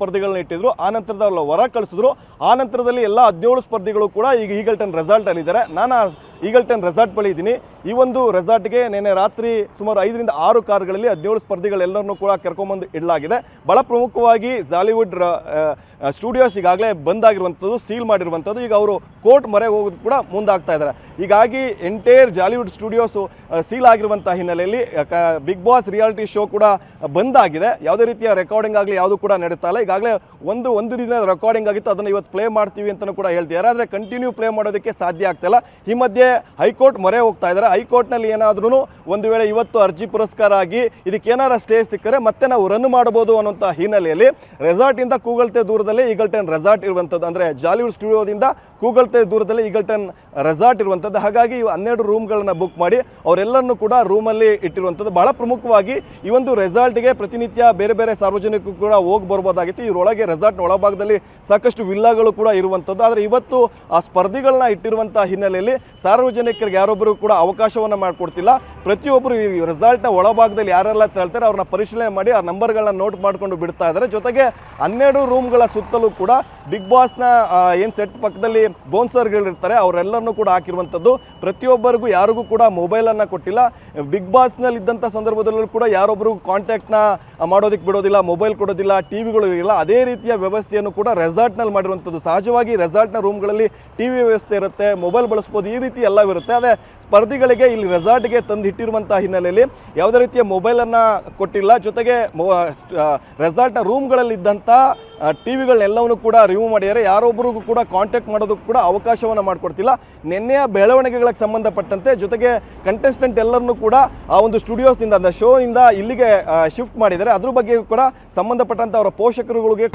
ಸ್ಪರ್ಧೆಗಳನ್ನ ಇಟ್ಟಿದ್ರು. ಆ ನಂತರದ ವರ ಕಳಿಸಿದ್ರು. ಆ ನಂತರದಲ್ಲಿ ಎಲ್ಲ ಹದಿನೇಳು ಸ್ಪರ್ಧಿಗಳು ಕೂಡ ಈಗ ಈಗಲ್ಟನ್ ರೆಸಾಲ್ಟ್ ಅಲ್ಲಿದ್ದಾರೆ. ನಾನು ಆ ಈಗಲ್ಟನ್ ರೆಸಾರ್ಟ್ ಬಳಿ ಇದ್ದೀನಿ. ಈ ಒಂದು ರೆಸಾರ್ಟ್ಗೆ ನಿನ್ನೆ ರಾತ್ರಿ ಸುಮಾರು ಐದರಿಂದ ಆರು ಕಾರುಗಳಲ್ಲಿ ಹದಿನೇಳು ಸ್ಪರ್ಧಿಗಳೆಲ್ಲರನ್ನೂ ಕೂಡ ಕರ್ಕೊಂಬಂದು ಇಡಲಾಗಿದೆ. ಬಹಳ ಪ್ರಮುಖವಾಗಿ ಜಾಲಿವುಡ್ ಸ್ಟುಡಿಯೋಸ್ ಈಗಾಗಲೇ ಬಂದ್ ಆಗಿರುವಂಥದ್ದು ಸೀಲ್ ಮಾಡಿರುವಂಥದ್ದು. ಈಗ ಅವರು ಕೋರ್ಟ್ ಮೊರೆ ಹೋಗೋದು ಕೂಡ ಮುಂದಾಗ್ತಾ ಇದ್ದಾರೆ. ಹೀಗಾಗಿ ಎಂಟೈರ್ ಜಾಲಿವುಡ್ ಸ್ಟುಡಿಯೋಸು ಸೀಲ್ ಆಗಿರುವಂಥ ಹಿನ್ನೆಲೆಯಲ್ಲಿ ಬಿಗ್ ಬಾಸ್ ರಿಯಾಲಿಟಿ ಶೋ ಕೂಡ ಬಂದ್ ಆಗಿದೆ ಯಾವುದೇ ರೀತಿಯ ರೆಕಾರ್ಡಿಂಗ್ ಆಗಲಿ ಯಾವುದು ಕೂಡ ನಡೀತಾ ಇಲ್ಲ. ಈಗಾಗಲೇ ಒಂದು ಒಂದು ದಿನ ರೆಕಾರ್ಡಿಂಗ್ ಆಗಿತ್ತು. ಅದನ್ನು ಇವತ್ತು ಪ್ಲೇ ಮಾಡ್ತೀವಿ ಅಂತಲೂ ಕೂಡ ಹೇಳ್ತಿದ್ದಾರೆ. ಆದರೆ ಕಂಟಿನ್ಯೂ ಪ್ಲೇ ಮಾಡೋದಕ್ಕೆ ಸಾಧ್ಯ ಆಗ್ತಾ ಈ ಮಧ್ಯೆ ಹೈಕೋರ್ಟ್ ಮೊರೆ ಹೋಗ್ತಾ ಇದ್ದಾರೆ. ಹೈಕೋರ್ಟ್ನಲ್ಲಿ ಏನಾದ್ರೂ ಒಂದು ವೇಳೆ ಇವತ್ತು ಅರ್ಜಿ ಪುರಸ್ಕಾರ ಆಗಿ ಇದಕ್ಕೆ ಏನಾರ ಸ್ಟೇ ಸಿಕ್ಕರೆ ಮತ್ತೆ ನಾವು ರನ್ ಮಾಡಬಹುದು ಅನ್ನೋಂಥ ಹಿನ್ನೆಲೆಯಲ್ಲಿ ರೆಸಾರ್ಟಿಂದ ಕೂಗಲ್ತೆ ದೂರದಲ್ಲಿ ಈಗಲ್ಟೆನ್ ರೆಸಾರ್ಟ್ ಇರುವಂಥದ್ದು. ಅಂದರೆ ಜಾಲಿವುಡ್ ಸ್ಟುಡಿಯೋದಿಂದ ಕೂಗಲ್ತೆ ದೂರದಲ್ಲಿ ಈಗಲ್ಟನ್ ರೆಸಾರ್ಟ್ ಇರುವಂಥದ್ದು ಹಾಗಾಗಿ ಹನ್ನೆರಡು ರೂಮ್ಗಳನ್ನು ಬುಕ್ ಮಾಡಿ, ಅವರೆಲ್ಲರನ್ನು ಕೂಡ ರೂಮಲ್ಲಿ ಇಟ್ಟಿರುವಂಥದ್ದು ಬಹಳ ಪ್ರಮುಖವಾಗಿ ಈ ಒಂದು ರೆಸಾರ್ಟ್ಗೆ ಪ್ರತಿನಿತ್ಯ ಬೇರೆ ಬೇರೆ ಸಾರ್ವಜನಿಕರು ಕೂಡ ಹೋಗಿ ಬರ್ಬೋದಾಗಿತ್ತು. ಇವರೊಳಗೆ ರೆಸಾರ್ಟ್ನ ಒಳಭಾಗದಲ್ಲಿ ಸಾಕಷ್ಟು ವಿಲ್ಲಾಗಳು ಕೂಡ ಇರುವಂಥದ್ದು ಆದರೆ ಇವತ್ತು ಆ ಸ್ಪರ್ಧಿಗಳನ್ನ ಇಟ್ಟಿರುವಂಥ ಹಿನ್ನೆಲೆಯಲ್ಲಿ ಸಾರ್ವಜನಿಕರಿಗೆ ಯಾರೊಬ್ಬರು ಕೂಡ ಅವಕಾಶವನ್ನು ಮಾಡಿಕೊಡ್ತಿಲ್ಲ. ಪ್ರತಿಯೊಬ್ಬರು ಈ ರೆಸಾರ್ಟ್ನ ಒಳಭಾಗದಲ್ಲಿ ಯಾರೆಲ್ಲ ತಳ್ತಾರೆ ಅವ್ರನ್ನ ಪರಿಶೀಲನೆ ಮಾಡಿ ಆ ನಂಬರ್ಗಳನ್ನ ನೋಟ್ ಮಾಡಿಕೊಂಡು ಬಿಡ್ತಾ ಇದ್ದಾರೆ. ಜೊತೆಗೆ ಹನ್ನೆರಡು ರೂಮ್ಗಳ ಸುತ್ತಲೂ ಕೂಡ ಬಿಗ್ ಬಾಸ್ನ ಏನು ಸೆಟ್ ಪಕ್ಕದಲ್ಲಿ ಬೌನ್ಸರ್ಗಳಿರ್ತಾರೆ ಅವರೆಲ್ಲರನ್ನೂ ಕೂಡ ಹಾಕಿರುವಂಥದ್ದು. ಪ್ರತಿಯೊಬ್ಬರಿಗೂ ಯಾರಿಗೂ ಕೂಡ ಮೊಬೈಲನ್ನು ಕೊಟ್ಟಿಲ್ಲ. ಬಿಗ್ ಬಾಸ್ನಲ್ಲಿ ಇದ್ದಂಥ ಸಂದರ್ಭದಲ್ಲೂ ಕೂಡ ಯಾರೊಬ್ಬರಿಗೂ ಕಾಂಟ್ಯಾಕ್ಟ್ನ ಮಾಡೋದಕ್ಕೆ ಬಿಡೋದಿಲ್ಲ ಮೊಬೈಲ್ ಕೊಡೋದಿಲ್ಲ ಟಿವಿಗಳು ಇರಲ್ಲ ಅದೇ ರೀತಿಯ ವ್ಯವಸ್ಥೆಯನ್ನು ಕೂಡ ರೆಸಾರ್ಟ್ನಲ್ಲಿ ಮಾಡಿರುವಂಥದ್ದು. ಸಹಜವಾಗಿ ರೆಸಾರ್ಟ್ನ ರೂಮ್ಗಳಲ್ಲಿ ಟಿವಿ ವ್ಯವಸ್ಥೆ ಇರುತ್ತೆ ಮೊಬೈಲ್ ಬಳಸ್ಬೋದು, ಈ ರೀತಿ ಎಲ್ಲವಿರುತ್ತೆ ಅದೇ ಸ್ಪರ್ಧಿಗಳಿಗೆ ಇಲ್ಲಿ ರೆಸಾರ್ಟ್ಗೆ ತಂದು ಇಟ್ಟಿರುವಂತಹ ಹಿನ್ನೆಲೆಯಲ್ಲಿ ಯಾವುದೇ ರೀತಿಯ ಮೊಬೈಲನ್ನು ಕೊಟ್ಟಿಲ್ಲ. ಜೊತೆಗೆ ರೆಸಾರ್ಟ್ನ ರೂಮ್ಗಳಲ್ಲಿ ಇದ್ದಂಥ ಟಿವಿಗಳನ್ನೆಲ್ಲವನ್ನು ಕೂಡ ರಿಮೂವ್ ಮಾಡಿದ್ದಾರೆ ಯಾರೊಬ್ಬರಿಗೂ ಕೂಡ ಕಾಂಟ್ಯಾಕ್ಟ್ ಮಾಡೋದಕ್ಕೂ ಕೂಡ ಅವಕಾಶವನ್ನು ಮಾಡಿಕೊಡ್ತಿಲ್ಲ. ನಿನ್ನೆಯ ಬೆಳವಣಿಗೆಗಳಿಗೆ ಸಂಬಂಧಪಟ್ಟಂತೆ ಜೊತೆಗೆ ಕಂಟೆಸ್ಟೆಂಟ್ ಎಲ್ಲರನ್ನೂ ಕೂಡ ಆ ಒಂದು ಸ್ಟುಡಿಯೋಸ್ನಿಂದ, ಅಂದರೆ ಶೋನಿಂದ ಇಲ್ಲಿಗೆ ಶಿಫ್ಟ್ ಮಾಡಿದ್ದಾರೆ. ಅದ್ರ ಬಗ್ಗೆ ಕೂಡ ಸಂಬಂಧಪಟ್ಟಂಥ ಅವರ ಪೋಷಕರುಗಳಿಗೆ